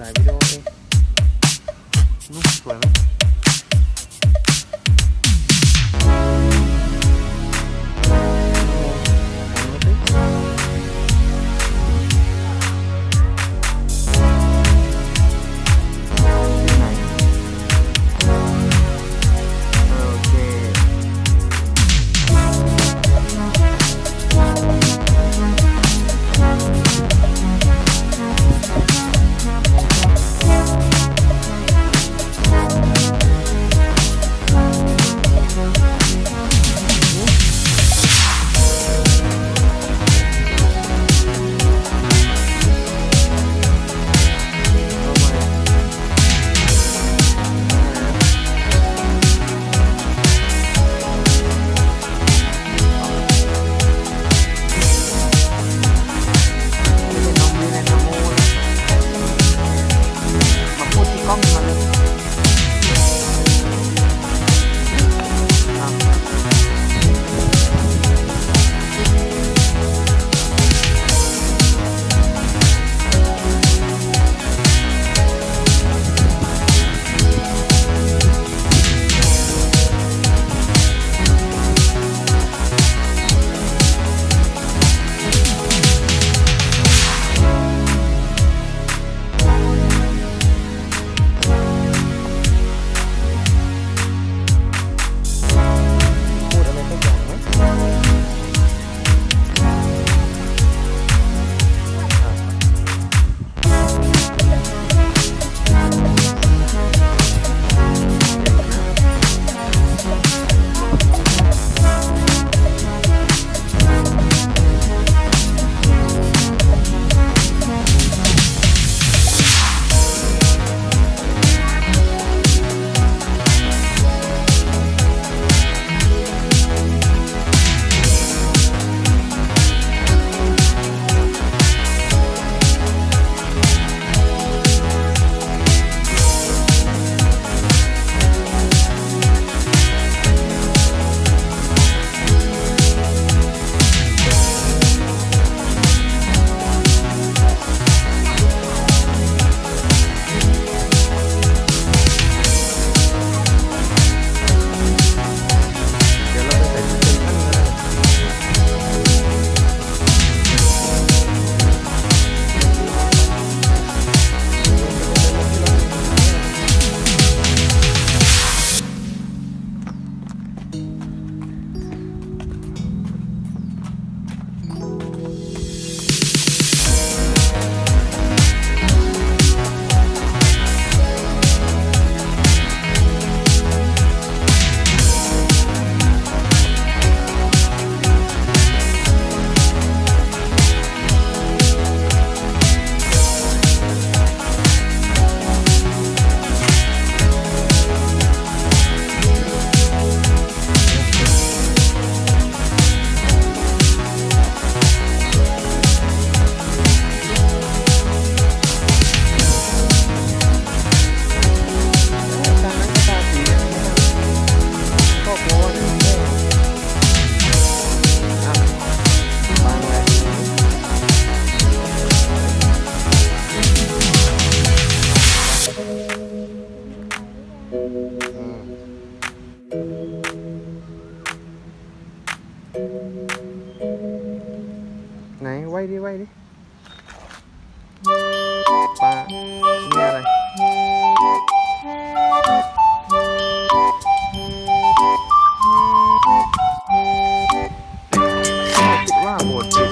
sahibi de oldu. ไหนไว้ดิไว้ดิปลาเนี่ยอะไรคิดว่าโบดจิ